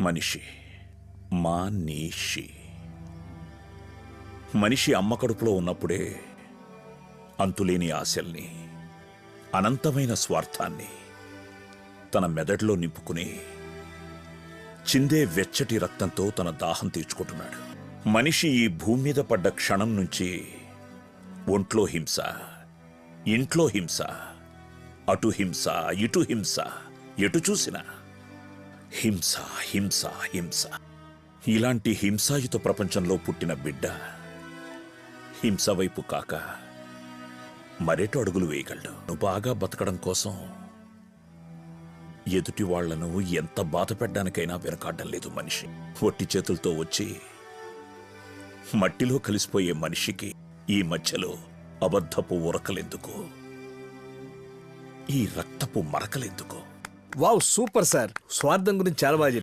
మనిషి మానీషి. మనిషి అమ్మ కడుపులో ఉన్నప్పుడే అంతులేని ఆశల్ని అనంతమైన స్వార్థాన్ని తన మెదడులో నింపుకుని చిందే వెచ్చటి రక్తంతో తన దాహం తీర్చుకుంటున్నాడు. మనిషి ఈ భూమి మీద పడ్డ క్షణం నుంచి ఒంట్లో హింస ఇంట్లో హింస అటు హింస ఇటు హింస ఎటు చూసినా హింస హింస హింస. ఇలాంటి హింసాయుత ప్రపంచంలో పుట్టిన బిడ్డ హింస వైపు కాక మరెటు అడుగులు వేయగలడు. నువ్వు బాగా బతకడం కోసం ఎదుటి వాళ్ళను ఎంత బాధ పెట్టడానికైనా వెనకాడడం లేదు మనిషి. ఒట్టి చేతులతో వచ్చి మట్టిలో కలిసిపోయే మనిషికి ఈ మధ్యలో అబద్ధపు ఉరకలెందుకు? ఈ రక్తపు మరకలెందుకు? వావ్ సూపర్ సార్ స్వార్థం గురించి చాలా బాగా చెప్పారు.